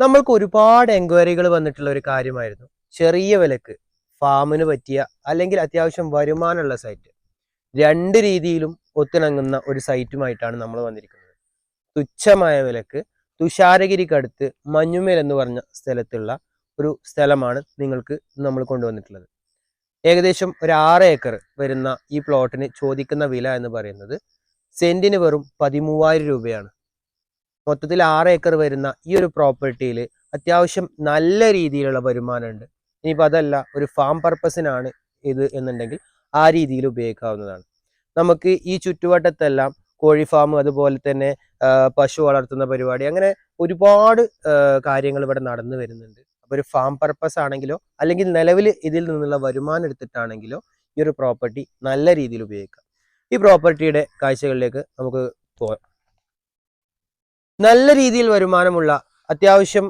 നമ്മൾക്ക് ഒരുപാട് എൻക്വയറികൾ വന്നിട്ടുള്ള ഒരു കാര്യമായിരുന്നു. ചെറിയ വിലക്ക് ഫാമിന് പറ്റിയ അല്ലെങ്കിൽ അത്യാവശ്യം വരുമാനമുള്ള സൈറ്റ് രണ്ട് രീതിയിലും ഒത്തിണങ്ങുന്ന ഒരു സൈറ്റുമായിട്ടാണ് നമ്മൾ വന്നിരിക്കുന്നത്. തുച്ഛമായ വിലക്ക് തുഷാരഗിരിക്കടുത്ത് മഞ്ഞുമേൽ എന്ന് പറഞ്ഞ സ്ഥലത്തുള്ള ഒരു സ്ഥലമാണ് നിങ്ങൾക്ക് നമ്മൾ കൊണ്ടുവന്നിട്ടുള്ളത്. ഏകദേശം ഒരു ആറ് ഏക്കർ വരുന്ന ഈ പ്ലോട്ടിന് ചോദിക്കുന്ന വില എന്ന് പറയുന്നത് സെന്റിന് വെറും പതിമൂവായിരം രൂപയാണ്. മൊത്തത്തിൽ ആറ് ഏക്കർ വരുന്ന ഈ ഒരു പ്രോപ്പർട്ടിയിൽ അത്യാവശ്യം നല്ല രീതിയിലുള്ള വരുമാനമുണ്ട്. ഇനിയിപ്പോൾ അതല്ല ഒരു ഫാം പർപ്പസിനാണ് ഇത് എന്നുണ്ടെങ്കിൽ ആ രീതിയിൽ ഉപയോഗിക്കാവുന്നതാണ്. നമുക്ക് ഈ ചുറ്റുവട്ടത്തെല്ലാം കോഴി ഫാം അതുപോലെ തന്നെ പശു വളർത്തുന്ന പരിപാടി അങ്ങനെ ഒരുപാട് കാര്യങ്ങൾ ഇവിടെ നടന്നു വരുന്നുണ്ട്. അപ്പോൾ ഒരു ഫാം പർപ്പസ് ആണെങ്കിലോ അല്ലെങ്കിൽ നിലവിൽ ഇതിൽ നിന്നുള്ള വരുമാനം എടുത്തിട്ടാണെങ്കിലോ ഈ ഒരു പ്രോപ്പർട്ടി നല്ല രീതിയിൽ ഉപയോഗിക്കാം. ഈ പ്രോപ്പർട്ടിയുടെ കാഴ്ചകളിലേക്ക് നമുക്ക് പോകാം. നല്ല രീതിയിൽ വരുമാനമുള്ള അത്യാവശ്യം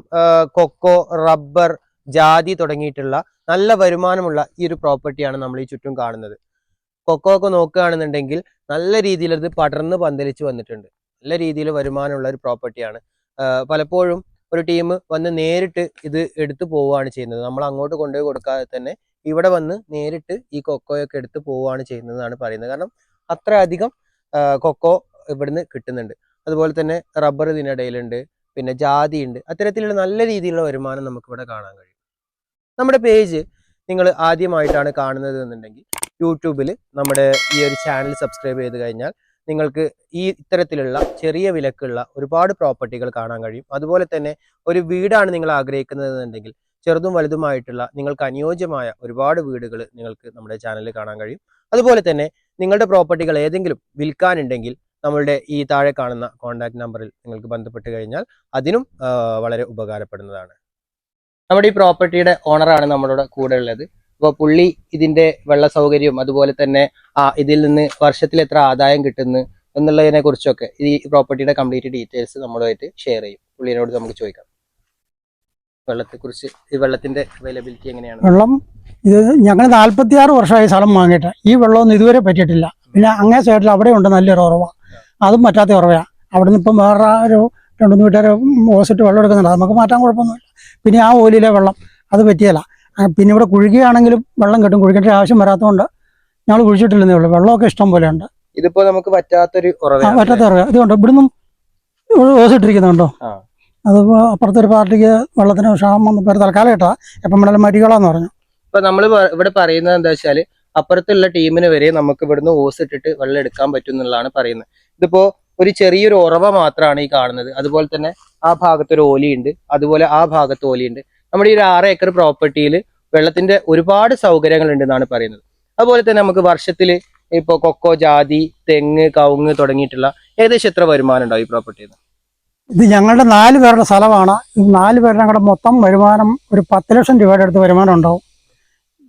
കൊക്കോ റബ്ബർ ജാതി തുടങ്ങിയിട്ടുള്ള നല്ല വരുമാനമുള്ള ഈ ഒരു പ്രോപ്പർട്ടിയാണ് നമ്മൾ ഈ ചുറ്റും കാണുന്നത്. കൊക്കോ ഒക്കെ നോക്കുകയാണെന്നുണ്ടെങ്കിൽ നല്ല രീതിയിൽ അത് പടർന്ന് പന്തലിച്ച് വന്നിട്ടുണ്ട്. നല്ല രീതിയിൽ വരുമാനമുള്ള ഒരു പ്രോപ്പർട്ടിയാണ്. പലപ്പോഴും ഒരു ടീം വന്ന് നേരിട്ട് ഇത് എടുത്തു പോവുകയാണ് ചെയ്യുന്നത്. നമ്മൾ അങ്ങോട്ട് കൊണ്ടുപോയി കൊടുക്കാതെ തന്നെ ഇവിടെ വന്ന് നേരിട്ട് ഈ കൊക്കോയൊക്കെ എടുത്ത് പോവുകയാണ് ചെയ്യുന്നതെന്നാണ് പറയുന്നത്. കാരണം അത്രയധികം കൊക്കോ ഇവിടുന്ന് കിട്ടുന്നുണ്ട്. അതുപോലെ തന്നെ റബ്ബർ ഇതിനിടയിലുണ്ട് പിന്നെ ജാതി ഉണ്ട് അത്തരത്തിലുള്ള നല്ല രീതിയിലുള്ള വരുമാനം നമുക്കിവിടെ കാണാൻ കഴിയും. നമ്മുടെ പേജ് നിങ്ങൾ ആദ്യമായിട്ടാണ് കാണുന്നത് എന്നുണ്ടെങ്കിൽ യൂട്യൂബിൽ നമ്മുടെ ഈ ഒരു ചാനൽ സബ്സ്ക്രൈബ് ചെയ്ത് കഴിഞ്ഞാൽ നിങ്ങൾക്ക് ഈ ഇത്തരത്തിലുള്ള ചെറിയ വിലക്കുള്ള ഒരുപാട് പ്രോപ്പർട്ടികൾ കാണാൻ കഴിയും. അതുപോലെ തന്നെ ഒരു വീടാണ് നിങ്ങൾ ആഗ്രഹിക്കുന്നത് എന്നുണ്ടെങ്കിൽ ചെറുതും വലുതുമായിട്ടുള്ള നിങ്ങൾക്ക് അനുയോജ്യമായ ഒരുപാട് വീടുകൾ നിങ്ങൾക്ക് നമ്മുടെ ചാനലിൽ കാണാൻ കഴിയും. അതുപോലെ തന്നെ നിങ്ങളുടെ പ്രോപ്പർട്ടികൾ ഏതെങ്കിലും വിൽക്കാനുണ്ടെങ്കിൽ നമ്മളുടെ ഈ താഴെ കാണുന്ന കോൺടാക്ട് നമ്പറിൽ നിങ്ങൾക്ക് ബന്ധപ്പെട്ട് കഴിഞ്ഞാൽ അതിനും വളരെ ഉപകാരപ്പെടുന്നതാണ്. നമ്മുടെ ഈ പ്രോപ്പർട്ടിയുടെ ഓണറാണ് നമ്മുടെ കൂടെ ഉള്ളത്. അപ്പോൾ പുള്ളി ഇതിന്റെ വെള്ള സൗകര്യവും അതുപോലെ തന്നെ ആ ഇതിൽ നിന്ന് വർഷത്തിൽ എത്ര ആദായം കിട്ടുന്നു എന്നുള്ളതിനെ കുറിച്ചൊക്കെ ഈ പ്രോപ്പർട്ടിയുടെ കംപ്ലീറ്റ് ഡീറ്റെയിൽസ് നമ്മളുമായിട്ട് ഷെയർ ചെയ്യും. പുള്ളിനോട് നമുക്ക് ചോദിക്കാം. വെള്ളത്തെക്കുറിച്ച് ഈ വെള്ളത്തിന്റെ അവൈലബിലിറ്റി എങ്ങനെയാണ്? വെള്ളം ഇത് ഞങ്ങൾ നാല്പത്തി ആറ് വർഷമായി സ്ഥലം വാങ്ങിയിട്ട് ഈ വെള്ളമൊന്നും ഇതുവരെ പറ്റിയിട്ടില്ല. പിന്നെ അങ്ങേ സൈഡിൽ അവിടെ ഉണ്ട് നല്ലൊരു ഉറവ. അതും പറ്റാത്ത ഉറവയാണ് നിന്ന് ഇപ്പം വേറെ ഒരു രണ്ടു മൂന്ന് വീട്ടുകാർ ഓസിട്ട് വെള്ളം എടുക്കുന്നുണ്ട്. നമുക്ക് മാറ്റാൻ കുഴപ്പമൊന്നുമില്ല. പിന്നെ ആ ഓലിയിലെ വെള്ളം അത് പറ്റിയല്ല. പിന്നെ ഇവിടെ കുഴിക്കുകയാണെങ്കിലും വെള്ളം കിട്ടും. കുഴിക്കേണ്ട ആവശ്യം വരാത്തതുകൊണ്ട് ഞങ്ങൾ കുഴിച്ചിട്ടില്ലെന്നേ ഉള്ളൂ. വെള്ളമൊക്കെ ഇഷ്ടം പോലെ ഉണ്ട് ഇതിപ്പോ നമുക്ക് പറ്റാത്തൊരു പറ്റാത്ത ഉറവ ഇതുകൊണ്ട് ഇവിടുന്നും ഓസിട്ടിരിക്കുന്നുണ്ടോ. അത് അപ്പുറത്തൊരു പാർട്ടിക്ക് വെള്ളത്തിന് ക്ഷാമം തൽക്കാലം ഇട്ടാ എപ്പം വേണേലും മരികളാന്ന് പറഞ്ഞു. ഇപ്പൊ നമ്മൾ ഇവിടെ പറയുന്നത് എന്താ വെച്ചാൽ അപ്പുറത്തുള്ള ടീമിന് വരെ നമുക്ക് ഇവിടുന്ന് ഓസ് ഇട്ടിട്ട് വെള്ളം എടുക്കാൻ പറ്റും എന്നുള്ളതാണ് പറയുന്നത്. ഇതിപ്പോ ഒരു ചെറിയൊരു ഉറവ മാത്രമാണ് ഈ കാണുന്നത്. അതുപോലെ തന്നെ ആ ഭാഗത്ത് ഒരു ഓലിയുണ്ട്. അതുപോലെ ആ ഭാഗത്ത് ഓലിയുണ്ട്. നമ്മുടെ ഈ ഒരു ആറ് ഏക്കർ പ്രോപ്പർട്ടിയിൽ വെള്ളത്തിന്റെ ഒരുപാട് സൗകര്യങ്ങൾ ഉണ്ടെന്നാണ് പറയുന്നത്. അതുപോലെ തന്നെ നമുക്ക് വർഷത്തിൽ ഇപ്പോൾ കൊക്കോ ജാതി തെങ്ങ് കവുങ്ങ് തുടങ്ങിയിട്ടുള്ള ഏകദേശം എത്ര വരുമാനം ഉണ്ടാവും ഈ പ്രോപ്പർട്ടിയിൽ ഇത് ഞങ്ങളുടെ നാല് പേരുടെ സ്ഥലമാണ്. നാല് പേരുടെ ഞങ്ങളുടെ മൊത്തം വരുമാനം ഒരു പത്ത് ലക്ഷം രൂപയുടെ അടുത്ത് വരുമാനം ഉണ്ടാവും.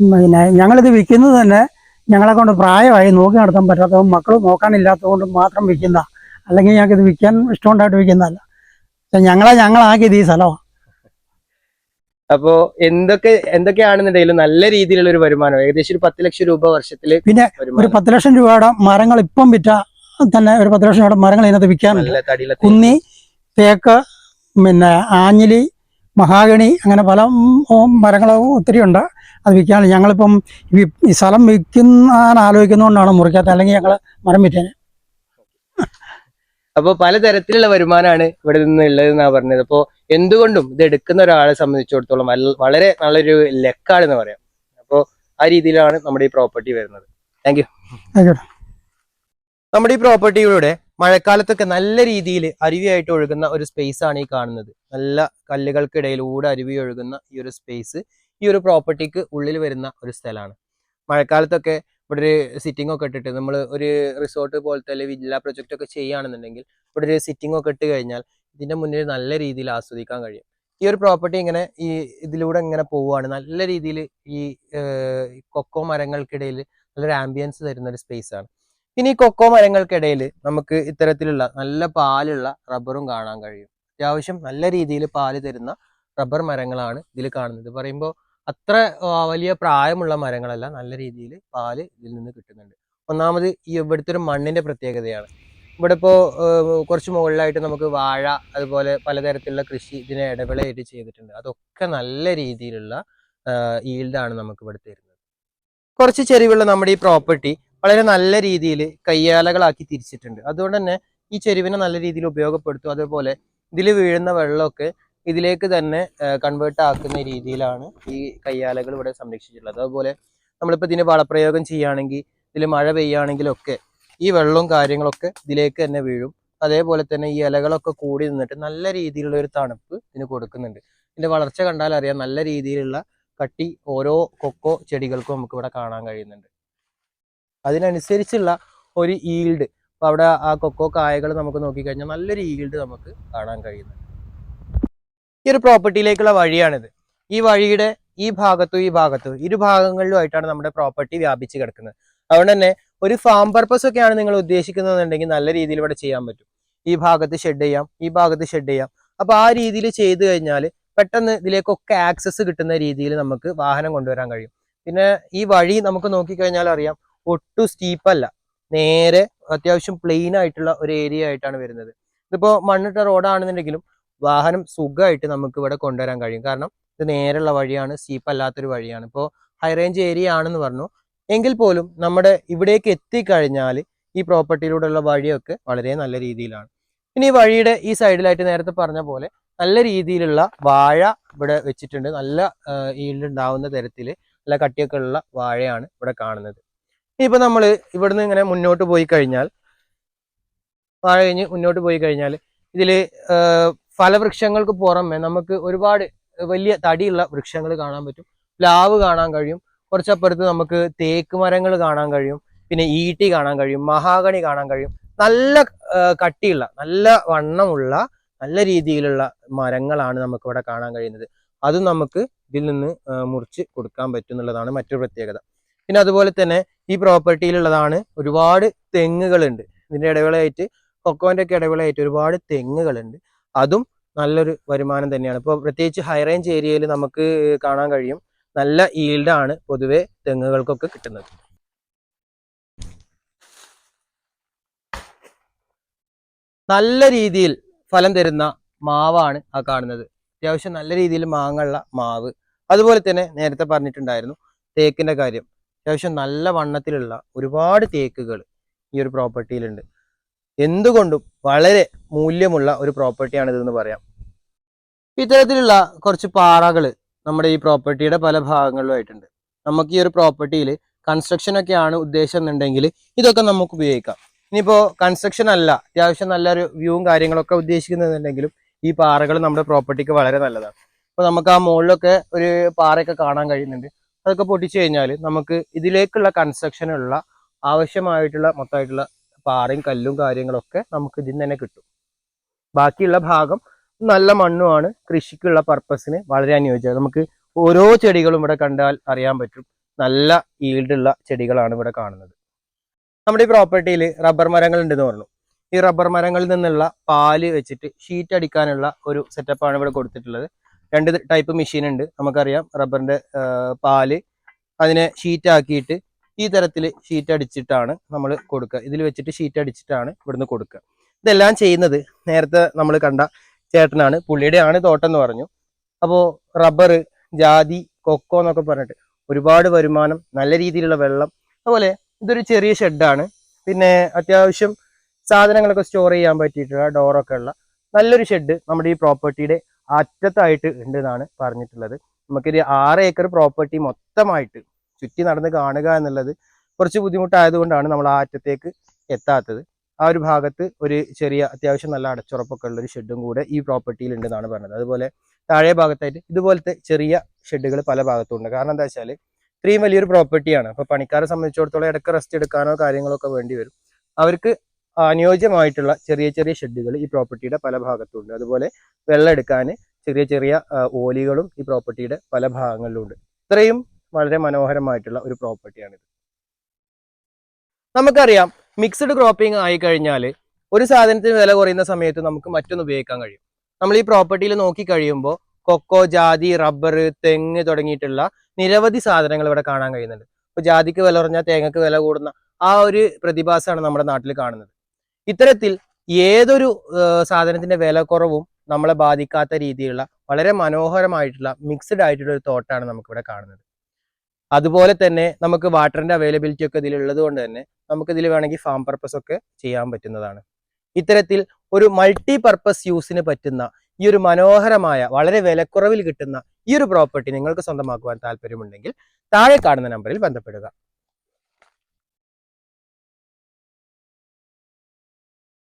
പിന്നെ ഞങ്ങളിത് വിൽക്കുന്നത് തന്നെ ഞങ്ങളെ കൊണ്ട് പ്രായമായി നോക്കി നടത്താൻ പറ്റാത്തതും മക്കൾ നോക്കാനില്ലാത്തതുകൊണ്ട് മാത്രം വിൽക്കുന്ന അല്ലെങ്കിൽ ഞങ്ങൾക്ക് ഇത് വിൽക്കാൻ ഇഷ്ടമുണ്ടായിട്ട് വിൽക്കുന്നതല്ല. ഞങ്ങളെ ഞങ്ങളാക്കിയത് ഈ സ്ഥലമാണ് അപ്പോ എന്തൊക്കെ എന്തൊക്കെയാണെന്നുണ്ടെങ്കിലും നല്ല രീതിയിലുള്ള ഒരു വരുമാനം ഏകദേശം ഒരു പത്ത് ലക്ഷം രൂപ വർഷത്തിൽ പിന്നെ ഒരു പത്ത് ലക്ഷം രൂപയുടെ മരങ്ങൾ ഇപ്പം വിറ്റ തന്നെ ഒരു പത്ത് ലക്ഷം രൂപയുടെ മരങ്ങൾ ഇതിനകത്ത് വിൽക്കാനുണ്ട് കുന്നി തേക്ക് പിന്നെ ആഞ്ഞിലി മഹാഗണി അങ്ങനെ പല മരങ്ങളും ഒത്തിരി ഉണ്ട് അത് വിൽക്കാണ്. ഞങ്ങളിപ്പം ഈ സ്ഥലം വിൽക്കുന്ന ആലോചിക്കുന്നതുകൊണ്ടാണ് മുറിക്കാത്ത അല്ലെങ്കിൽ ഞങ്ങൾ മരം വിറ്റേനെ. അപ്പോൾ പലതരത്തിലുള്ള വരുമാനമാണ് ഇവിടെ നിന്ന് ഉള്ളത് എന്നാ പറഞ്ഞത്. അപ്പോൾ എന്തുകൊണ്ടും ഇത് എടുക്കുന്ന ഒരാളെ സംബന്ധിച്ചിടത്തോളം വളരെ നല്ലൊരു ലെക്കാണെന്ന് പറയാം. അപ്പോൾ ആ രീതിയിലാണ് നമ്മുടെ ഈ പ്രോപ്പർട്ടി വരുന്നത്. Thank you. നമ്മുടെ ഈ പ്രോപ്പർട്ടിയിലൂടെ മഴക്കാലത്തൊക്കെ നല്ല രീതിയിൽ അരുവിയായിട്ട് ഒഴുകുന്ന ഒരു സ്പേസ് ആണ് ഈ കാണുന്നത്. നല്ല കല്ലുകൾക്കിടയിലൂടെ അരുവി ഒഴുകുന്ന ഈ ഒരു സ്പേസ് ഈ ഒരു പ്രോപ്പർട്ടിക്ക് ഉള്ളിൽ വരുന്ന ഒരു സ്ഥലമാണ്. മഴക്കാലത്തൊക്കെ ഇവിടെ ഒരു സിറ്റിംഗ് ഒക്കെ ഇട്ടിട്ട് നമ്മൾ ഒരു റിസോർട്ട് പോലത്തെ അല്ലെങ്കിൽ വില്ല പ്രൊജക്റ്റ് ഒക്കെ ചെയ്യുകയാണെന്നുണ്ടെങ്കിൽ ഇവിടെ ഒരു സിറ്റിംഗ് ഒക്കെ ഇട്ട് കഴിഞ്ഞാൽ ഇതിന്റെ മുന്നിൽ നല്ല രീതിയിൽ ആസ്വദിക്കാൻ കഴിയും. ഈ ഒരു പ്രോപ്പർട്ടി ഇങ്ങനെ ഈ ഇതിലൂടെ ഇങ്ങനെ പോവുകയാണ്. നല്ല രീതിയിൽ ഈ കൊക്കോ മരങ്ങൾക്കിടയിൽ നല്ലൊരു ആംബിയൻസ് തരുന്ന ഒരു സ്പേസ് ആണ്. പിന്നെ ഈ കൊക്കോ മരങ്ങൾക്കിടയിൽ നമുക്ക് ഇത്തരത്തിലുള്ള നല്ല പാലുള്ള റബ്ബറും കാണാൻ കഴിയും. അത്യാവശ്യം നല്ല രീതിയിൽ പാൽ തരുന്ന റബ്ബർ മരങ്ങളാണ് ഇതിൽ കാണുന്നത്. പറയുമ്പോൾ അത്ര വലിയ പ്രായമുള്ള മരങ്ങളല്ല. നല്ല രീതിയിൽ പാൽ ഇതിൽ നിന്ന് കിട്ടുന്നുണ്ട്. ഒന്നാമത് ഈ ഇവിടുത്തെ ഒരു മണ്ണിന്റെ പ്രത്യേകതയാണ്. ഇവിടെ ഇപ്പോൾ കുറച്ച് മുകളിലായിട്ട് നമുക്ക് വാഴ അതുപോലെ പലതരത്തിലുള്ള കൃഷി ഇതിനെ ഇടവിളയായിട്ട് ചെയ്തിട്ടുണ്ട്. അതൊക്കെ നല്ല രീതിയിലുള്ള ഈൽഡാണ് നമുക്ക് ഇവിടെ തരുന്നത് കുറച്ച് ചെരിവുള്ള നമ്മുടെ ഈ പ്രോപ്പർട്ടി വളരെ നല്ല രീതിയിൽ കയ്യാലകളാക്കി തിരിച്ചിട്ടുണ്ട്. അതുകൊണ്ട് തന്നെ ഈ ചെരുവിനെ നല്ല രീതിയിൽ ഉപയോഗപ്പെടുത്തും. അതേപോലെ ഇതിൽ വീഴുന്ന വെള്ളമൊക്കെ ഇതിലേക്ക് തന്നെ കൺവേർട്ട് ആക്കുന്ന രീതിയിലാണ് ഈ കയ്യാലകൾ ഇവിടെ സംരക്ഷിച്ചിട്ടുള്ളത്. അതുപോലെ നമ്മളിപ്പോൾ ഇതിന് വളപ്രയോഗം ചെയ്യുകയാണെങ്കിൽ ഇതിൽ മഴ പെയ്യുകയാണെങ്കിലൊക്കെ ഈ വെള്ളവും കാര്യങ്ങളൊക്കെ ഇതിലേക്ക് തന്നെ വീഴും. അതേപോലെ തന്നെ ഈ ഇലകളൊക്കെ കൂടി നിന്നിട്ട് നല്ല രീതിയിലുള്ള ഒരു തണുപ്പ് ഇതിന് കൊടുക്കുന്നുണ്ട്. ഇതിന്റെ വളർച്ച കണ്ടാൽ അറിയാം നല്ല രീതിയിലുള്ള കട്ടി ഓരോ കൊക്കോ ചെടികൾക്കും നമുക്ക് ഇവിടെ കാണാൻ കഴിയുന്നുണ്ട്. അതിനനുസരിച്ചുള്ള ഒരു ഈൽഡ് അപ്പോൾ അവിടെ ആ കൊക്കോ കായകൾ നമുക്ക് നോക്കിക്കഴിഞ്ഞാൽ നല്ലൊരു ഈൽഡ് നമുക്ക് കാണാൻ കഴിയുന്നുണ്ട്. ഈ ഒരു പ്രോപ്പർട്ടിയിലേക്കുള്ള വഴിയാണിത്. ഈ വഴിയുടെ ഈ ഭാഗത്തും ഈ ഭാഗത്തും ഇരു ഭാഗങ്ങളിലുമായിട്ടാണ് നമ്മുടെ പ്രോപ്പർട്ടി വ്യാപിച്ച് കിടക്കുന്നത്. അതുകൊണ്ട് തന്നെ ഒരു ഫാം പർപ്പസ് ഒക്കെയാണ് നിങ്ങൾ ഉദ്ദേശിക്കുന്നതെന്നുണ്ടെങ്കിൽ നല്ല രീതിയിൽ ഇവിടെ ചെയ്യാൻ പറ്റും. ഈ ഭാഗത്ത് ഷെഡ് ചെയ്യാം ഈ ഭാഗത്ത് ഷെഡ് ചെയ്യാം. അപ്പൊ ആ രീതിയിൽ ചെയ്തു കഴിഞ്ഞാൽ പെട്ടെന്ന് ഇതിലേക്കൊക്കെ ആക്സസ് കിട്ടുന്ന രീതിയിൽ നമുക്ക് വാഹനം കൊണ്ടുവരാൻ കഴിയും. പിന്നെ ഈ വഴി നമുക്ക് നോക്കിക്കഴിഞ്ഞാൽ അറിയാം ഒട്ടും സ്റ്റീപ്പല്ല നേരെ അത്യാവശ്യം പ്ലെയിൻ ആയിട്ടുള്ള ഒരു ഏരിയ ആയിട്ടാണ് വരുന്നത്. ഇതിപ്പോ മണ്ണിട്ട റോഡാണെന്നുണ്ടെങ്കിലും വാഹനം സുഖമായിട്ട് നമുക്ക് ഇവിടെ കൊണ്ടുവരാൻ കഴിയും. കാരണം ഇത് നേരെയുള്ള വഴിയാണ് സ്റ്റീപ്പ് അല്ലാത്തൊരു വഴിയാണ്. ഇപ്പോൾ ഹൈ റേഞ്ച് ഏരിയ ആണെന്ന് പറഞ്ഞു. എങ്കിൽ പോലും നമ്മുടെ ഇവിടേക്ക് എത്തിക്കഴിഞ്ഞാൽ ഈ പ്രോപ്പർട്ടിയിലൂടെയുള്ള വഴിയൊക്കെ വളരെ നല്ല രീതിയിലാണ്. പിന്നെ ഈ വഴിയുടെ ഈ സൈഡിലായിട്ട് നേരത്തെ പറഞ്ഞ പോലെ നല്ല രീതിയിലുള്ള വാഴ ഇവിടെ വെച്ചിട്ടുണ്ട്. നല്ല ഈൽഡ് ഉണ്ടാവുന്ന തരത്തിൽ നല്ല കട്ടിയൊക്കെ ഉള്ള വാഴയാണ് ഇവിടെ കാണുന്നത്. ഇനിയിപ്പോൾ നമ്മൾ ഇവിടുന്ന് ഇങ്ങനെ മുന്നോട്ട് പോയി കഴിഞ്ഞാൽ വാഴ കഴിഞ്ഞ് മുന്നോട്ട് പോയി കഴിഞ്ഞാൽ ഇതിൽ ഫലവൃക്ഷങ്ങൾക്ക് പുറമെ നമുക്ക് ഒരുപാട് വലിയ തടിയുള്ള വൃക്ഷങ്ങൾ കാണാൻ പറ്റും. പ്ലാവ് കാണാൻ കഴിയും. കുറച്ചപ്പുറത്ത് നമുക്ക് തേക്ക് മരങ്ങൾ കാണാൻ കഴിയും. പിന്നെ ഈട്ടി കാണാൻ കഴിയും. മഹാഗണി കാണാൻ കഴിയും. നല്ല കട്ടിയുള്ള നല്ല വണ്ണമുള്ള നല്ല രീതിയിലുള്ള മരങ്ങളാണ് നമുക്ക് ഇവിടെ കാണാൻ കഴിയുന്നത്. അത് നമുക്ക് ഇതിൽ നിന്ന് മുറിച്ച് കൊടുക്കാൻ പറ്റും എന്നുള്ളതാണ് മറ്റൊരു പ്രത്യേകത. പിന്നെ അതുപോലെ തന്നെ ഈ പ്രോപ്പർട്ടിയിലുള്ളതാണ് ഒരുപാട് തെങ്ങുകളുണ്ട്. ഇതിന്റെ ഇടവേളയായിട്ട് കൊക്കോന്റെ ഒക്കെ ഇടവേളയായിട്ട് ഒരുപാട് തെങ്ങുകളുണ്ട്. അതും നല്ലൊരു വരുമാനം തന്നെയാണ്. ഇപ്പോൾ പ്രത്യേകിച്ച് ഹൈ റേഞ്ച് ഏരിയയിൽ നമുക്ക് കാണാൻ കഴിയും. നല്ല ഈൽഡാണ് പൊതുവെ തെങ്ങുകൾക്കൊക്കെ കിട്ടുന്നത്. നല്ല രീതിയിൽ ഫലം തരുന്ന മാവാണ് ആ കാണുന്നത്. അത്യാവശ്യം നല്ല രീതിയിൽ മാങ്ങുള്ള മാവ്. അതുപോലെ തന്നെ നേരത്തെ പറഞ്ഞിട്ടുണ്ടായിരുന്നു തേക്കിന്റെ കാര്യം. അത്യാവശ്യം നല്ല വണ്ണത്തിലുള്ള ഒരുപാട് തേക്കുകൾ ഈ ഒരു പ്രോപ്പർട്ടിയിലുണ്ട് എന്തുകൊണ്ടും വളരെ മൂല്യമുള്ള ഒരു പ്രോപ്പർട്ടിയാണ് ഇതെന്ന് പറയാം. ഇത്തരത്തിലുള്ള കുറച്ച് പാറകൾ നമ്മുടെ ഈ പ്രോപ്പർട്ടിയുടെ പല ഭാഗങ്ങളിലുമായിട്ടുണ്ട്. നമുക്ക് ഈ ഒരു പ്രോപ്പർട്ടിയിൽ കൺസ്ട്രക്ഷൻ ഒക്കെയാണ് ഉദ്ദേശം എന്നുണ്ടെങ്കിൽ ഇതൊക്കെ നമുക്ക് ഉപയോഗിക്കാം. ഇനിയിപ്പോ കൺസ്ട്രക്ഷൻ അല്ല അത്യാവശ്യം നല്ലൊരു വ്യൂവും കാര്യങ്ങളൊക്കെ ഉദ്ദേശിക്കുന്നുണ്ടെങ്കിലും ഈ പാറകൾ നമ്മുടെ പ്രോപ്പർട്ടിക്ക് വളരെ നല്ലതാണ്. അപ്പോൾ നമുക്ക് ആ മുകളിലൊക്കെ ഒരു പാറയൊക്കെ കാണാൻ കഴിയുന്നുണ്ട്. അതൊക്കെ പൊട്ടിച്ചു കഴിഞ്ഞാൽ നമുക്ക് ഇതിലേക്കുള്ള കൺസ്ട്രക്ഷനുള്ള ആവശ്യമായിട്ടുള്ള മൊത്തമായിട്ടുള്ള പാറയും കല്ലും കാര്യങ്ങളൊക്കെ നമുക്ക് ഇതിൽ നിന്ന് തന്നെ കിട്ടും. ബാക്കിയുള്ള ഭാഗം നല്ല മണ്ണുമാണ്. കൃഷിക്കുള്ള പർപ്പസിന് വളരെ അനുയോജ്യം നമുക്ക് ഓരോ ചെടികളും ഇവിടെ കണ്ടാൽ അറിയാൻ പറ്റും. നല്ല ഈൽഡുള്ള ചെടികളാണ് ഇവിടെ കാണുന്നത്. നമ്മുടെ ഈ പ്രോപ്പർട്ടിയിൽ റബ്ബർ മരങ്ങൾ ഉണ്ടെന്ന് പറഞ്ഞു. ഈ റബ്ബർ മരങ്ങളിൽ നിന്നുള്ള പാൽ വെച്ചിട്ട് ഷീറ്റ് അടിക്കാനുള്ള ഒരു സെറ്റപ്പാണ് ഇവിടെ കൊടുത്തിട്ടുള്ളത്. രണ്ട് ടൈപ്പ് മെഷീൻ ഉണ്ട്. നമുക്കറിയാം റബ്ബറിന്റെ പാൽ. അതിനെ ഷീറ്റ് ആക്കിയിട്ട് ഈ തരത്തിൽ ഷീറ്റ് അടിച്ചിട്ടാണ് നമ്മൾ കൊടുക്കുക ഇതിൽ വെച്ചിട്ട് ഷീറ്റ് അടിച്ചിട്ടാണ് ഇവിടുന്ന് കൊടുക്കുക ഇതെല്ലാം ചെയ്യുന്നത് നേരത്തെ നമ്മൾ കണ്ട ചേട്ടനാണ്. പുള്ളിയുടെ ആണ് തോട്ടം പറഞ്ഞു. അപ്പോൾ റബ്ബർ ജാതി കൊക്കോ എന്നൊക്കെ പറഞ്ഞിട്ട് ഒരുപാട് വരുമാനം നല്ല രീതിയിലുള്ള വെള്ളം. അതുപോലെ ഇതൊരു ചെറിയ ഷെഡാണ് പിന്നെ അത്യാവശ്യം സാധനങ്ങളൊക്കെ സ്റ്റോർ ചെയ്യാൻ പറ്റിയിട്ടുള്ള ഡോറൊക്കെ ഉള്ള നല്ലൊരു ഷെഡ് നമ്മുടെ ഈ പ്രോപ്പർട്ടിയുടെ അറ്റത്തായിട്ട് ഉണ്ട് എന്നാണ് പറഞ്ഞിട്ടുള്ളത്. നമുക്കൊരു ആറ് ഏക്കർ പ്രോപ്പർട്ടി മൊത്തമായിട്ട് ചുറ്റി നടന്ന് കാണുക എന്നുള്ളത് കുറച്ച് ബുദ്ധിമുട്ടായതുകൊണ്ടാണ് നമ്മൾ ആ അറ്റത്തേക്ക് എത്താത്തത്. ആ ഒരു ഭാഗത്ത് ഒരു ചെറിയ അത്യാവശ്യം നല്ല അടച്ചുറപ്പൊക്കെ ഉള്ള ഒരു ഷെഡും കൂടെ ഈ പ്രോപ്പർട്ടിയിൽ ഉണ്ടെന്നാണ് പറഞ്ഞത്. അതുപോലെ താഴെ ഭാഗത്തായിട്ട് ഇതുപോലത്തെ ചെറിയ ഷെഡുകൾ പല ഭാഗത്തും ഉണ്ട്. കാരണം എന്താ വെച്ചാൽ ഇത്രയും വലിയൊരു പ്രോപ്പർട്ടിയാണ്. അപ്പോൾ പണിക്കാരെ സംബന്ധിച്ചിടത്തോളം ഇടയ്ക്ക് റെസ്റ്റ് എടുക്കാനോ കാര്യങ്ങളൊക്കെ വേണ്ടി വരും. അവർക്ക് അനുയോജ്യമായിട്ടുള്ള ചെറിയ ചെറിയ ഷെഡുകൾ ഈ പ്രോപ്പർട്ടിയുടെ പല ഭാഗത്തും ഉണ്ട്. അതുപോലെ വെള്ളം എടുക്കാൻ ചെറിയ ചെറിയ ഓലികളും ഈ പ്രോപ്പർട്ടിയുടെ പല ഭാഗങ്ങളിലും ഉണ്ട്. ഇത്രയും വളരെ മനോഹരമായിട്ടുള്ള ഒരു പ്രോപ്പർട്ടിയാണിത്. നമുക്കറിയാം മിക്സ്ഡ് ക്രോപ്പിംഗ് ആയി കഴിഞ്ഞാൽ ഒരു സാധനത്തിന് വില കുറയുന്ന സമയത്ത് നമുക്ക് മറ്റൊന്ന് ഉപയോഗിക്കാൻ കഴിയും. നമ്മൾ ഈ പ്രോപ്പർട്ടിയിൽ നോക്കി കഴിയുമ്പോൾ കൊക്കോ ജാതി റബ്ബർ തെങ്ങ് തുടങ്ങിയിട്ടുള്ള നിരവധി സാധനങ്ങൾ ഇവിടെ കാണാൻ കഴിയുന്നുണ്ട്. ഇപ്പൊ ജാതിക്ക് വില കുറഞ്ഞാൽ തേങ്ങക്ക് വില കൂടുന്ന ആ ഒരു പ്രതിഭാസമാണ് നമ്മുടെ നാട്ടിൽ കാണുന്നത്. ഇത്തരത്തിൽ ഏതൊരു സാധനത്തിന്റെ വില കുറവും നമ്മളെ ബാധിക്കാത്ത രീതിയിലുള്ള വളരെ മനോഹരമായിട്ടുള്ള മിക്സ്ഡ് ആയിട്ടുള്ള ഒരു തോട്ടാണ് നമുക്കിവിടെ കാണുന്നത്. അതുപോലെ തന്നെ നമുക്ക് വാട്ടറിന്റെ അവൈലബിലിറ്റി ഒക്കെ ഇതിലുള്ളത് കൊണ്ട് തന്നെ നമുക്ക് ഇതിൽ വേണമെങ്കിൽ ഫാം പർപ്പസ് ഒക്കെ ചെയ്യാൻ പറ്റുന്നതാണ്. ഇത്തരത്തിൽ ഒരു മൾട്ടി പർപ്പസ് യൂസിന് പറ്റുന്ന ഈ ഒരു മനോഹരമായ വളരെ വിലക്കുറവിൽ കിട്ടുന്ന ഈ ഒരു പ്രോപ്പർട്ടി നിങ്ങൾക്ക് സ്വന്തമാക്കുവാൻ താല്പര്യമുണ്ടെങ്കിൽ താഴെ കാണുന്ന നമ്പറിൽ ബന്ധപ്പെടുക.